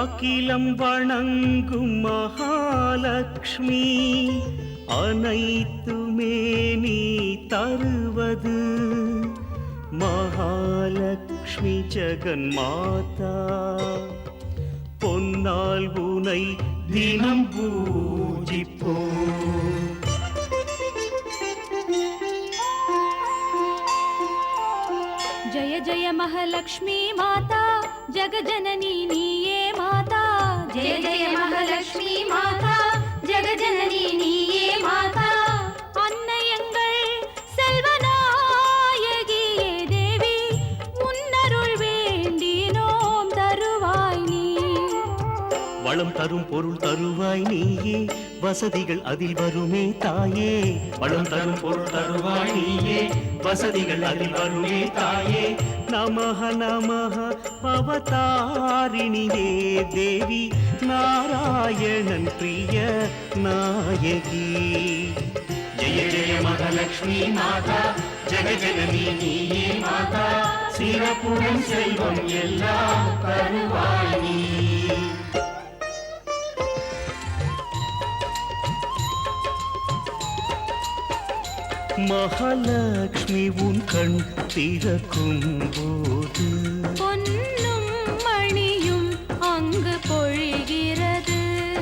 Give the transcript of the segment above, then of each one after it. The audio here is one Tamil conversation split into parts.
அகிலம் வணங்கும் மகாலட்சுமி அனைத்துமே நீ தருவது. மகாலட்சுமி ஜெகன் மாதா பொன்னால் உனை தினம் பூஜிப்போ. ஜய ஜய மகாலட்சுமி மாதா ஜெகஜனனி நீயே. जय जय महालक्ष्मी माता जगजननी नीये माता வளம் தரும் பொருள் தருவாய் நீயே வசதிகள் அதில் வருமே தாயே. வளம் தரும் பொருள் தருவாய் நீயே. வசதிகள் அதில் வருமே தாயே. நமஹ நமஹ பவதாரிணியே தேவி. நாராயணன் பிரிய நாயகி. ஜெய ஜெய மகாலட்சுமி மாதா. ஜெகஜனனி நீயே மாதா. சிறப்புடன் செல்வம் எல்லாம் தருவாய் நீ. மகாலட்சுமி உன் கண் திறக்கும் போது பொன்னும் மணியும் அங்கு பொழிகிறது.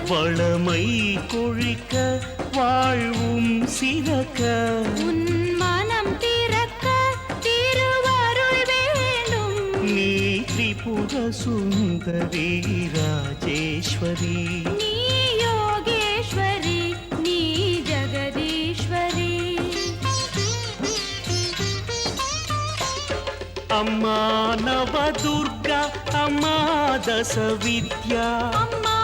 வளமை கொழிக்க வாழ்வும் சிறக்க. உன் மனம் திறக்க திருவருள் வேண்டும் நீ திரிபுர சுந்தரி ராஜேஸ்வரி. మానవ దుర్గా అమ్మా దశ విద్యా. అమ్మా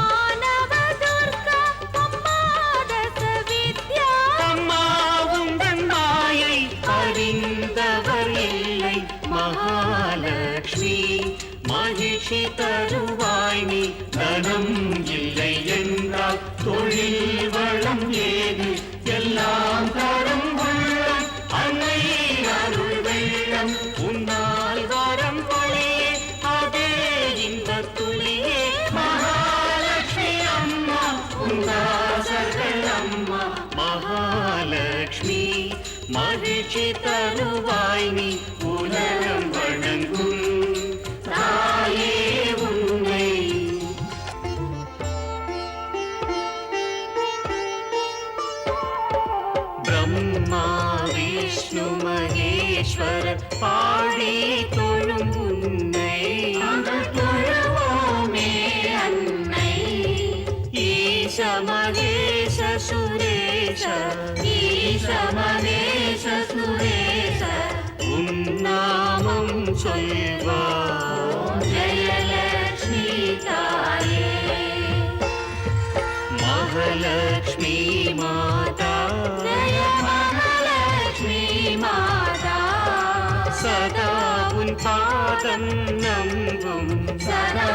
சதா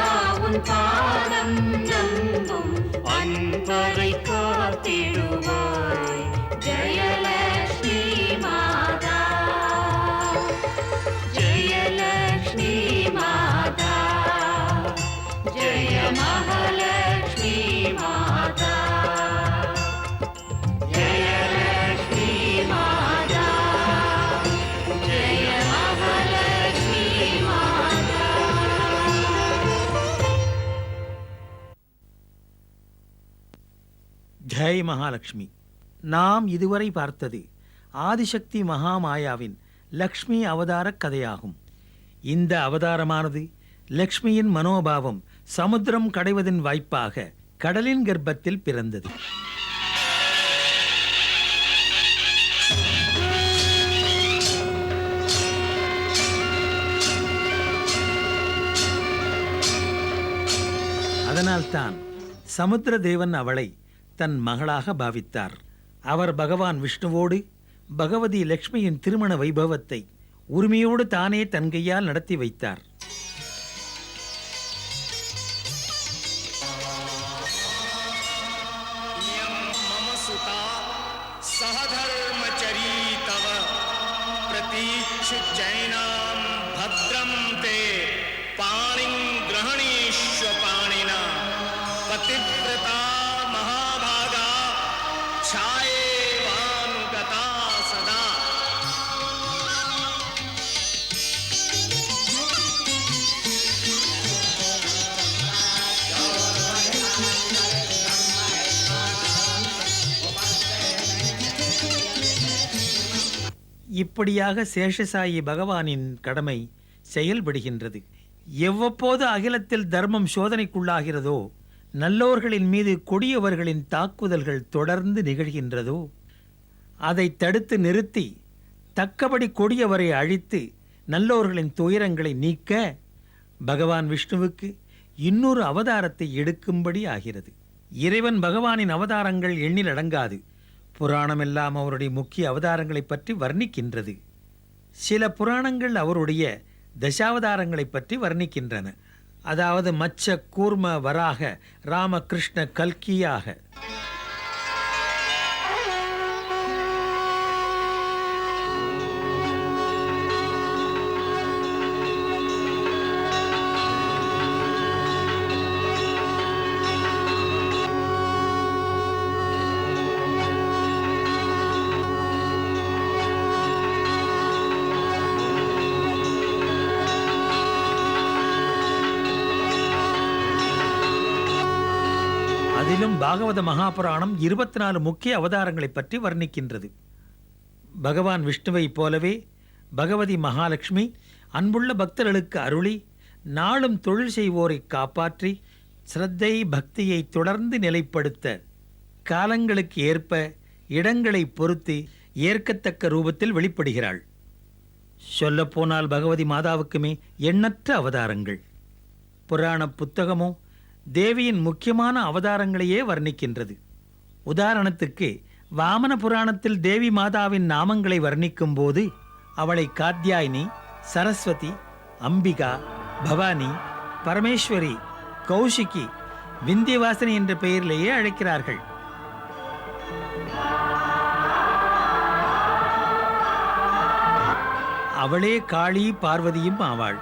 உன் பாதம் நம்பும் அன்பரை காத்திடுவாய். ஜெய் மகாலட்சுமி நாம் இதுவரை பார்த்தது ஆதிசக்தி மகாமாயாவின் லக்ஷ்மி அவதாரக் கதையாகும். இந்த அவதாரமானது லக்ஷ்மியின் மனோபாவம் சமுத்திரம் கடைவதன் வாய்ப்பாக கடலின் கர்ப்பத்தில் பிறந்தது. அதனால்தான் சமுத்திர தேவன் அவளை தன் மகளாக பாவித்தார். அவர் பகவான் விஷ்ணுவோடு பகவதி லக்ஷ்மியின் திருமண வைபவத்தை உரிமையோடு தானே தன் கையால் நடத்தி வைத்தார். இப்படியாக சேஷசாயி பகவானின் கடமை செயல்படுகின்றது. எவ்வப்போது அகிலத்தில் தர்மம் சோதனைக்குள்ளாகிறதோ நல்லோர்களின் மீது கொடியவர்களின் தாக்குதல்கள் தொடர்ந்து நிகழ்கின்றதோ அதை தடுத்து நிறுத்தி தக்கபடி கொடியவரை அழித்து நல்லோர்களின் துயரங்களை நீக்க பகவான் விஷ்ணுவுக்கு இன்னொரு அவதாரத்தை எடுக்கும்படி ஆகிறது. இறைவன் பகவானின் அவதாரங்கள் எண்ணில் அடங்காது. புராணமெல்லாம் அவருடைய முக்கிய அவதாரங்களைப் பற்றி வர்ணிக்கின்றது. சில புராணங்கள் அவருடைய தசாவதாரங்களைப் பற்றி வர்ணிக்கின்றன. அதாவது மச்ச கூர்ம வராக ராமகிருஷ்ண கல்கியாக. அதிலும் பாகவத மகாபுராணம் இருபத்தி நாலு முக்கிய அவதாரங்களைப் பற்றி வர்ணிக்கின்றது. பகவான் விஷ்ணுவைப் போலவே பகவதி மகாலட்சுமி அன்புள்ள பக்தர்களுக்கு அருளி நாளும் தொழில் செய்வோரை காப்பாற்றி சிரத்தை பக்தியை தொடர்ந்து நிலைப்படுத்த காலங்களுக்கு ஏற்ப இடங்களை பொறுத்து ஏற்கத்தக்க ரூபத்தில் வெளிப்படுகிறாள். சொல்லப்போனால் பகவதி மாதாவுக்குமே எண்ணற்ற அவதாரங்கள். புராண புத்தகமோ தேவியின் முக்கியமான அவதாரங்களையே வர்ணிக்கின்றது. உதாரணத்துக்கு வாமன புராணத்தில் தேவி மாதாவின் நாமங்களை வர்ணிக்கும் போது அவளை காத்யாயினி சரஸ்வதி அம்பிகா பவானி பரமேஸ்வரி கௌஷிகி விந்தியவாசனி என்ற பெயரிலேயே அழைக்கிறார்கள். அவளே காளி பார்வதியும் ஆவாள்.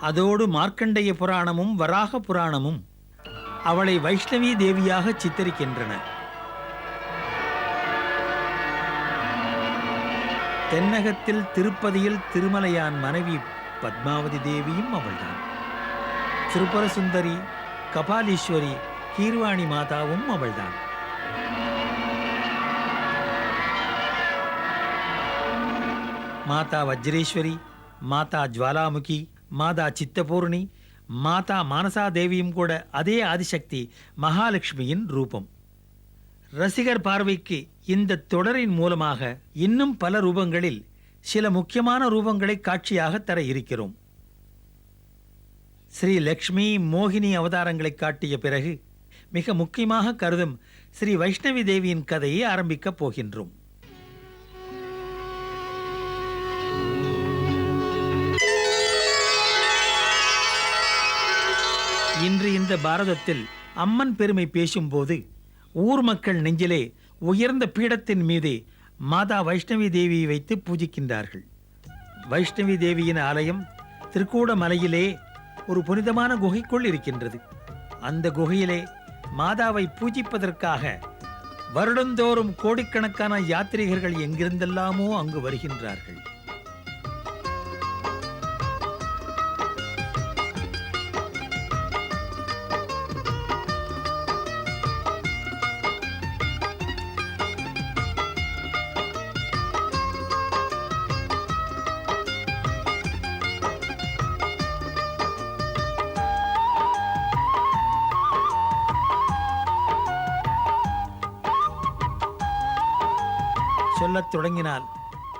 அதோடு மார்க்கண்டேய புராணமும் வராக புராணமும் அவளை வைஷ்ணவி தேவியாக சித்தரிக்கின்றன. தென்னகத்தில் திருப்பதியில் திருமலையான் மனைவி பத்மாவதி தேவியும் அவள்தான். திருப்பர சுந்தரி கபாலீஸ்வரி கீர்வாணி மாதாவும் அவள்தான். மாதா வஜ்ரேஸ்வரி மாதா ஜுவாலாமுகி மாதா சித்தபூர்ணி மாதா மானசா தேவியும் கூட அதே ஆதிசக்தி மகாலட்சுமியின் ரூபம். ரசிகர் பார்வைக்கு இந்த தொடரின் மூலமாக இன்னும் பல ரூபங்களில் சில முக்கியமான ரூபங்களை காட்சியாக தர இருக்கிறோம். ஸ்ரீ லக்ஷ்மி மோகினி அவதாரங்களை காட்டிய பிறகு மிக முக்கியமாக கருதும் ஸ்ரீ வைஷ்ணவி தேவியின் கதையை ஆரம்பிக்கப் போகின்றோம். இன்று இந்த பாரதத்தில் அம்மன் பெருமை பேசும்போது ஊர் மக்கள் நெஞ்சிலே உயர்ந்த பீடத்தின் மீது மாதா வைஷ்ணவி தேவியை வைத்து பூஜிக்கின்றார்கள். வைஷ்ணவி தேவியின் ஆலயம் திருக்கூடமலையிலே ஒரு புனிதமான குகைக்குள் இருக்கின்றது. அந்த குகையிலே மாதாவை பூஜிப்பதற்காக வருடந்தோறும் கோடிக்கணக்கான யாத்ரீகர்கள் எங்கிருந்தெல்லாமோ அங்கு வருகின்றார்கள்.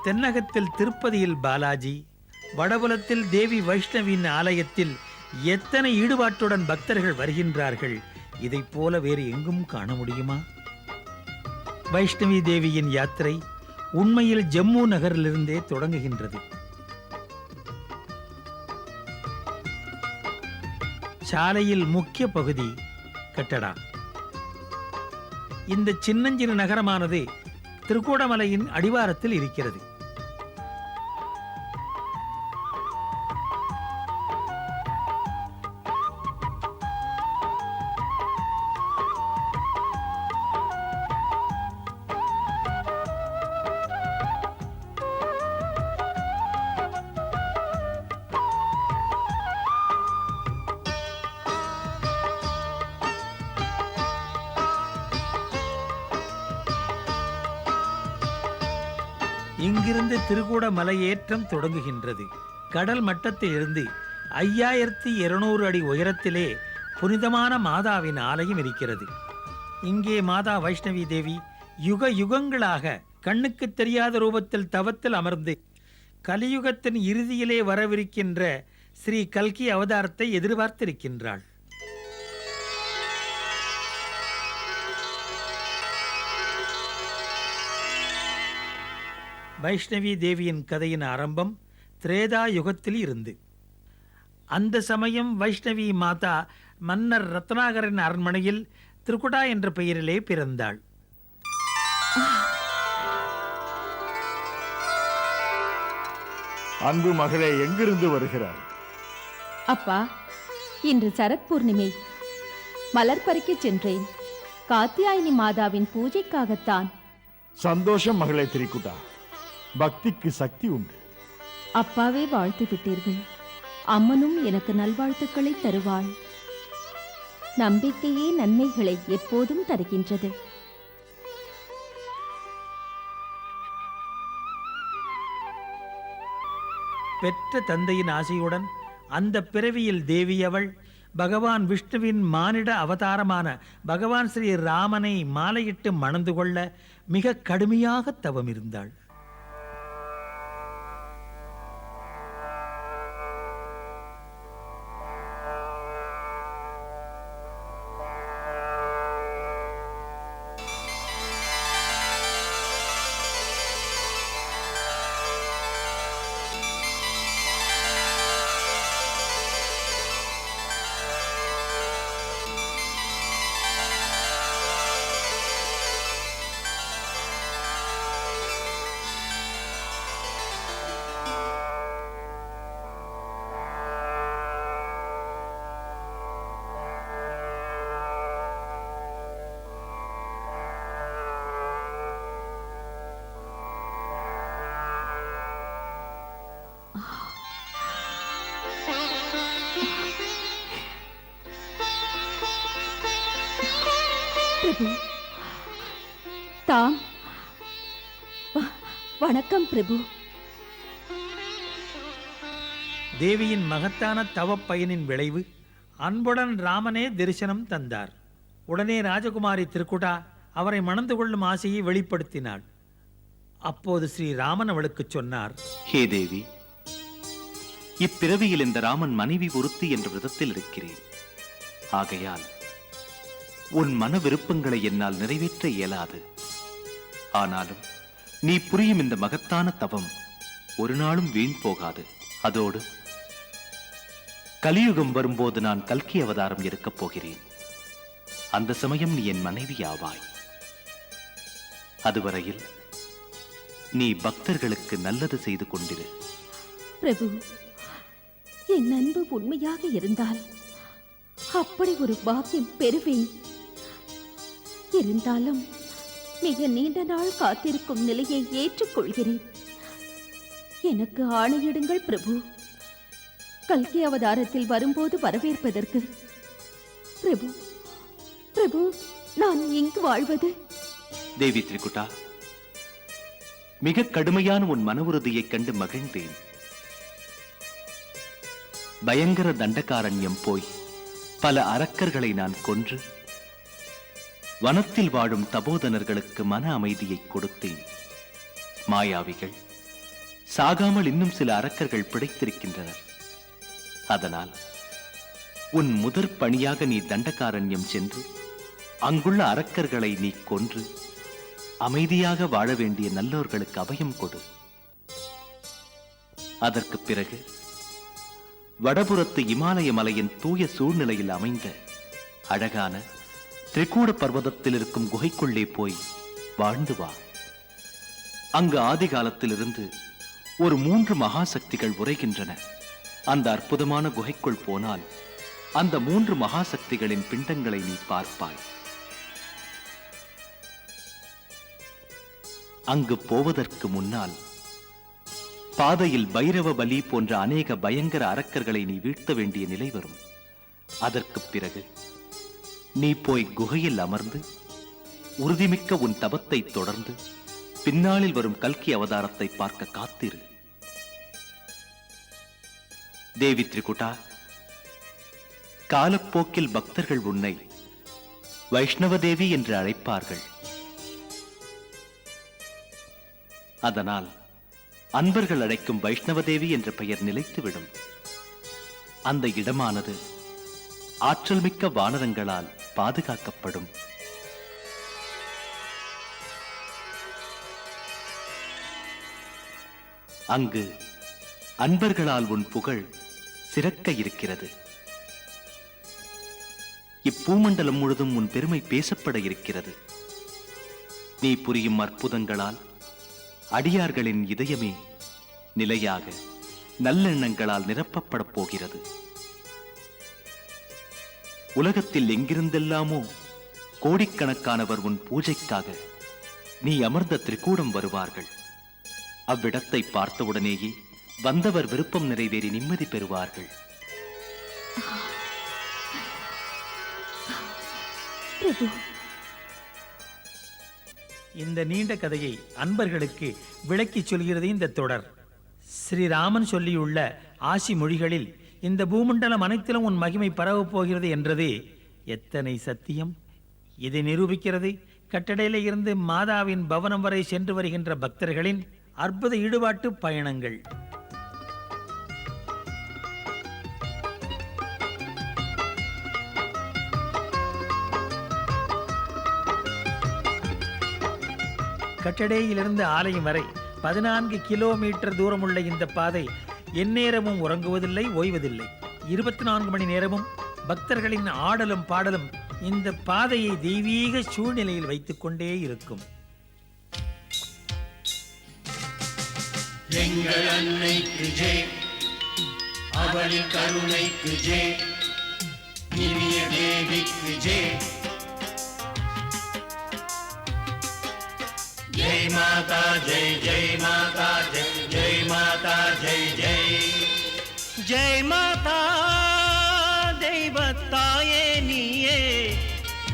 தென்னகத்தில் திருப்பதியில் பாலாஜி வடபுலத்தில் தேவி வைஷ்ணவின் ஆலயத்தில் எத்தனை ஈடுபாட்டுடன் பக்தர்கள் வருகின்றார்கள் இதைப் போல வேறு எங்கும் காண முடியுமா? வைஷ்ணவி தேவியின் யாத்திரை உண்மையில் ஜம்மு நகரிலிருந்தே தொடங்குகின்றது. சாலையில் முக்கிய பகுதி கட்டடா இந்த சின்னஞ்சிறு நகரமானது திருக்கோடமலையின் அடிவாரத்தில் இருக்கிறது. இங்கிருந்து திருகூட மலையேற்றம் தொடங்குகின்றது. கடல் மட்டத்திலிருந்து ஐயாயிரத்தி இருநூறு அடி உயரத்திலே புனிதமான மாதாவின் ஆலயம் இருக்கிறது. இங்கே மாதா வைஷ்ணவி தேவி யுக யுகங்களாக கண்ணுக்கு தெரியாத ரூபத்தில் தவத்தில் அமர்ந்து கலியுகத்தின் இறுதியிலே வரவிருக்கின்ற ஸ்ரீ கல்கி அவதாரத்தை எதிர்பார்த்திருக்கின்றாள். வைஷ்ணவி தேவியின் கதையின் ஆரம்பம் திரேதா யுகத்தில் இருந்து. அந்த சமயம் வைஷ்ணவி மாதா மன்னர் ரத்னாகரின் அரண்மனையில் திருக்குடா என்ற பெயரிலே பிறந்தாள். அன்பு மகளே எங்கிருந்து வருகிறாய்? அப்பா இன்று சரத் பூர்ணிமை. மலர் பறிக்கச் சென்றேன். காத்தியாயினி மாதாவின் பூஜைக்காகத்தான். சந்தோஷம் மகளே திரிக்குட்டா பக்திக்கு சக்தி உண்டு. அப்பாவே வாழ்த்து விட்டீர்கள். அம்மனும் எனக்கு நல்வாழ்த்துக்களை தருவாள். நம்பிக்கையே நன்மைகளை எப்போதும் தருகின்றது. பெற்ற தந்தையின் ஆசையுடன் அந்த பிறவியில் தேவி அவள் பகவான் விஷ்ணுவின் மானிட அவதாரமான பகவான் ஸ்ரீ ராமனை மாலையிட்டு மணந்து கொள்ள மிக கடுமையாக தவம் இருந்தாள் தாம். வணக்கம் பிரபு. தேவியின் மகத்தான தவப் பயனின் விளைவு அன்புடன் ராமனே தரிசனம் தந்தார். உடனே ராஜகுமாரி திருக்குடா அவரை மணந்து கொள்ளும் ஆசையை வெளிப்படுத்தினாள். அப்போது ஸ்ரீ ராமன் அவளுக்குச் சொன்னார் ஹே தேவி இப்பிறவியில் இந்த ராமன் மனைவி ஒருத்தி என்ற விதத்தில் இருக்கிறேன். ஆகையால் உன் மன விருப்பங்களை என்னால் நிறைவேற்ற இயலாது. ஆனாலும் நீ புரியும் இந்த மகத்தான தவம் ஒரு நாளும் வீண் போகாது. அதோடு கலியுகம் வரும்போது நான் கல்கி அவதாரம் இருக்கப் போகிறேன். அந்த சமயம் நீ என் மனைவி ஆவாய். அதுவரையில் நீ பக்தர்களுக்கு நல்லது செய்து கொண்டிரு. பிரபு என் அன்பு உண்மையாக இருந்தால் அப்படி ஒரு பாக்கியம் பெறுவேன். இருந்தாலும் மிக நீண்ட நாள் காத்திருக்கும் நிலையை ஏற்றுக்கொள்கிறேன். எனக்கு ஆணையிடுங்கள் பிரபு. கல்கி அவதாரத்தில் வரும்போது வரவேற்பதற்கு. பிரபு பிரபு நான் இங்கு வாழ்வது. தேவி திரிகுட்டா மிக கடுமையான உன் மன உறுதியைக் கண்டு மகிழ்ந்தேன். பயங்கர தண்டகாரண்யம் போய் பல அரக்கர்களை நான் கொன்று வனத்தில் வாழும் தபோதனர்களுக்கு மன அமைதியை கொடுத்தேன். மாயாவிகள் சாகாமல் இன்னும் சில அரக்கர்கள் பிடைத்திருக்கின்றனர் அதனால் உன் முதற் பணியாக நீ தண்டகாரண்யம் சென்று அங்குள்ள அரக்கர்களை நீ கொன்று அமைதியாக வாழ வேண்டிய நல்லோர்களுக்கு அபயம் கொடு. அதற்கு பிறகு வடபுறத்து இமாலய மலையின் தூய சூழ்நிலையில் அமைந்த அழகான திரிகூட பர்வதத்தில் இருக்கும் குகைக்குள்ளே போய் வாழ்ந்து வா. அங்கு ஆதிகாலத்திலிருந்து ஒரு மூன்று மகாசக்திகள் உரைகின்றன அந்த அற்புதமான குகைக்குள் போனால் அந்த மூன்று மகாசக்திகளின் பிண்டங்களை நீ பார்ப்பாய். அங்கு போவதற்கு முன்னால் பாதையில் பைரவ பலி போன்ற அநேக பயங்கர அரக்கர்களை நீ வீழ்த்த வேண்டிய நிலை வரும். அதற்குப் பிறகு நீ போய் குகையில் அமர்ந்து உறுதிமிக்க உன் தபத்தை தொடர்ந்து பின்னாளில் வரும் கல்கி அவதாரத்தை பார்க்க காத்திரு. தேவி திரிகுட்டா காலப்போக்கில் பக்தர்கள் உன்னை வைஷ்ணவ தேவி என்று அழைப்பார்கள். அதனால் அன்பர்கள் அழைக்கும் வைஷ்ணவ தேவி என்ற பெயர் நிலைத்துவிடும். அந்த இடமானது ஆற்றல் மிக்க வானரங்களால் பாதுகாக்கப்படும். அங்கு அன்பர்களால் உன் புகழ் சிறக்க இருக்கிறது. இப்பூமண்டலம் முழுதும் உன் பெருமை பேசப்பட இருக்கிறது. நீ புரியும் அற்புதங்களால் அடியார்களின் இதயமே நிலையாக நல்லெண்ணங்களால் நிரப்பப்படப் போகிறது. உலகத்தில் எங்கிருந்தெல்லாமோ கோடிக்கணக்கானவர் உன் பூஜைக்காக நீ அமர்ந்த திரிகூடம் வருவார்கள். அவ்விடத்தை பார்த்தவுடனேயே வந்தவர் விருப்பம் நிறைவேறி நிம்மதி பெறுவார்கள். இந்த நீண்ட கதையை அன்பர்களுக்கு விளக்கிச் சொல்கிறது இந்த தொடர். ஸ்ரீராமன் சொல்லியுள்ள ஆசி மொழிகளில் இந்த பூமண்டலம் அனைத்திலும் உன் மகிமை பரவப் போகிறது என்றது எத்தனை சத்தியம்? இதை நிரூபிக்கிறது. கட்டடையில இருந்து மாதாவின் பவனம் வரை சென்று வருகின்ற பக்தர்களின் அற்புத ஈடுபாட்டு பயணங்கள். கட்டடையிலிருந்து ஆலயம் வரை பதினான்கு கிலோமீட்டர் தூரமுள்ள இந்த பாதை எந்நேரமும் உறங்குவதில்லை ஓய்வதில்லை. இருபத்தி நான்கு மணி நேரமும் பக்தர்களின் ஆடலும் பாடலும் இந்த பாதையை தெய்வீக சூழ்நிலையில் வைத்துக் கொண்டே இருக்கும். எங்கள் அன்னைக்கு ஜே அவளின் கருணைக்கு ஜே இனிய தேவிக்கு ஜே ஜெய் மாதா ஜெய் ஜெய் மாதா ஜெய் ஜெய் மாதா ஜெய் ஜெய். ஜெய் மாதா தெய்வத்தாயே நீயே.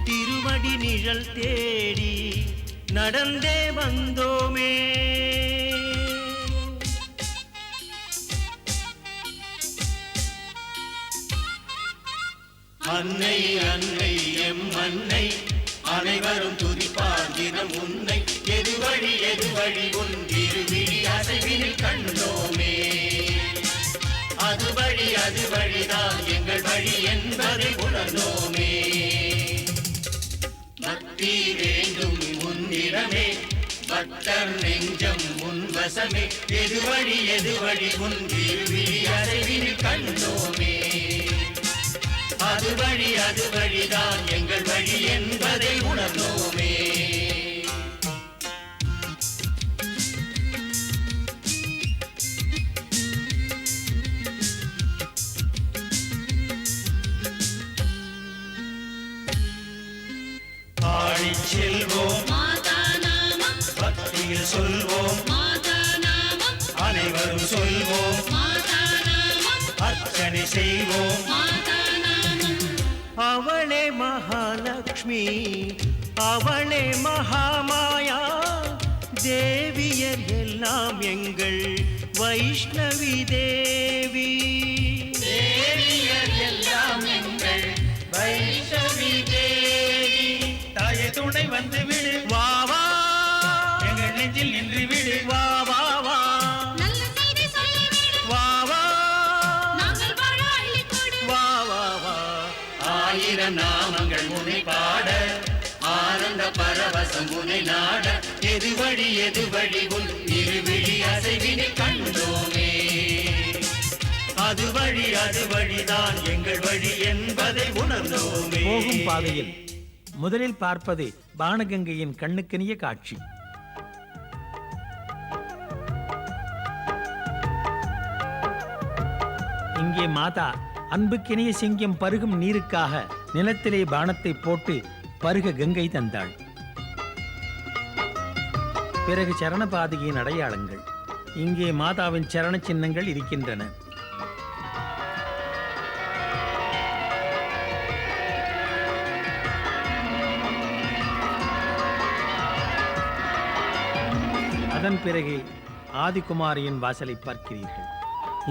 திருவடி நிழல் தேடி நடந்தே வந்தோமே. அன்னை அன்னை எம் அன்னை அனைவரும் துதிப்பார் தினம் உன்னை. எது வழி எது வழி உன் இருவிழி அசைவினில் கண்டோமே. வழி அது வழிதான். எங்கள் வழி என்பதை உணர்ந்தோமே. பக்தி வேண்டும் முன்னிறமே பக்தர் நெஞ்சம் முன்வசமே. எது வழி எது வழி உன் இருவிழி அசைவினில் கண்டோமே. அது வழி அது வழிதான். எங்கள் வழி என்பதை உணர்ந்தோம். சொல்வோம். அனைவரும் சொல்வோம். அர்ச்சனை செய்வோம். அவளே மகாலட்சுமி அவளே மகாமாயா. தேவியர் எல்லாம் எங்கள் வைஷ்ணவி தேவி. ஆயிரம் நாமங்கள் முனை பாட ஆனந்த பரவசம் முனை நாட எது வழி எது வழி உன் இருவிழி அசைவினை கண்டோமே. அது வழி அது வழிதான் எங்கள் வழி என்பதை உணர்ந்தோமே. போகும் பாதையில் முதலில் பார்ப்பது பானகங்கையின் கண்ணுக்கினிய காட்சி. இங்கே மாதா அன்புக்கினிய சிங்கம் பருகும் நீருக்காக நிலத்திலே பானத்தை போட்டு பருக கங்கை தந்தாள். பிறகு சரணபாதியின் அடையாளங்கள். இங்கே மாதாவின் சரண சின்னங்கள் இருக்கின்றன. அதன் பிறகு ஆதிகுமாரியின் வாசலை பார்க்கிறீர்கள்.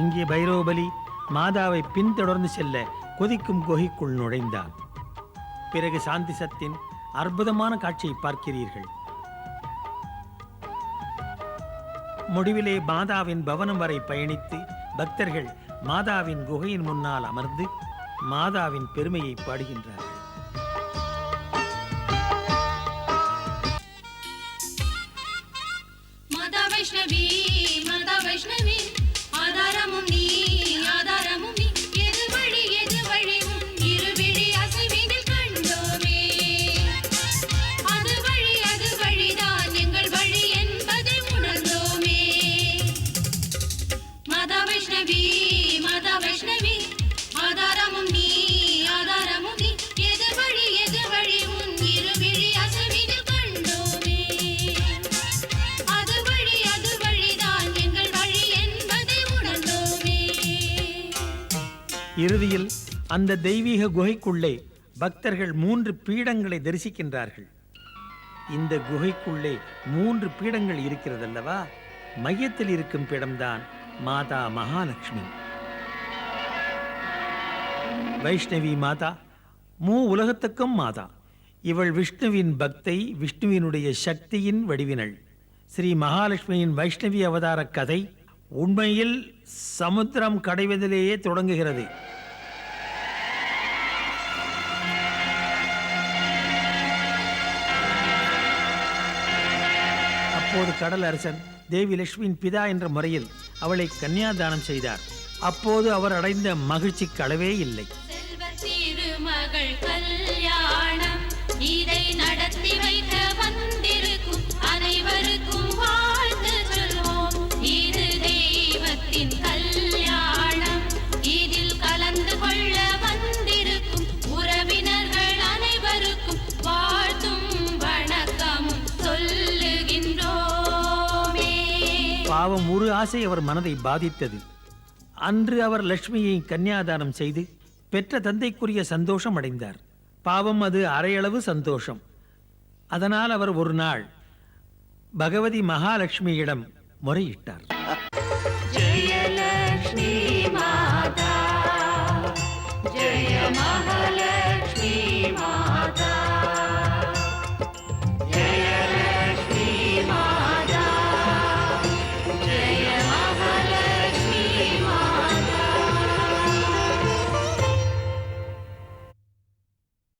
இங்கே பைரோபலி மாதாவை பின்தொடர்ந்து செல்ல கொதிக்கும் குகைக்குள் நுழைந்தான். பிறகு சாந்தி சத்தின் அற்புதமான காட்சியை பார்க்கிறீர்கள். முடிவிலே மாதாவின் பவனம் வரை பயணித்து பக்தர்கள் மாதாவின் குகையின் முன்னால் அமர்ந்து மாதாவின் பெருமையை பாடுகின்றார் அந்த தெய்வீக குகைக்குள்ளே பக்தர்கள் மூன்று பீடங்களை தரிசிக்கின்றார்கள். இந்த குகைக்குள்ளே மூன்று பீடங்கள் இருக்கிறதல்லவா? மையத்தில் இருக்கும் பீடம்தான் மாதா மகாலட்சுமி வைஷ்ணவி மாதா மூ உலகத்துக்கும் மாதா. இவள் விஷ்ணுவின் பக்தை விஷ்ணுவினுடைய சக்தியின் வடிவினள். ஸ்ரீ மகாலட்சுமியின் வைஷ்ணவி அவதார கதை உண்மையில் சமுத்திரம் கடைவதிலேயே தொடங்குகிறது. அப்போது கடல் அரசன் தேவி லட்சுமியின் பிதா என்ற முறையில் அவளை கன்னியாதானம் செய்தார். அப்போது அவர் அடைந்த மகிழ்ச்சிக்கு அளவே இல்லை. திருமகள் கல்யாணம் இதை நடத்தி வைத்த பாவம் ஒரு ஆசை அவர் மனதை பாதித்தது. அன்று அவர் லட்சுமியை கன்னியாதானம் செய்து பெற்ற தந்தைக்குரிய சந்தோஷம் அடைந்தார். பாவம் அது அரையளவு சந்தோஷம். அதனால் அவர் ஒரு நாள் பகவதி மகாலட்சுமியிடம் முறையிட்டார்.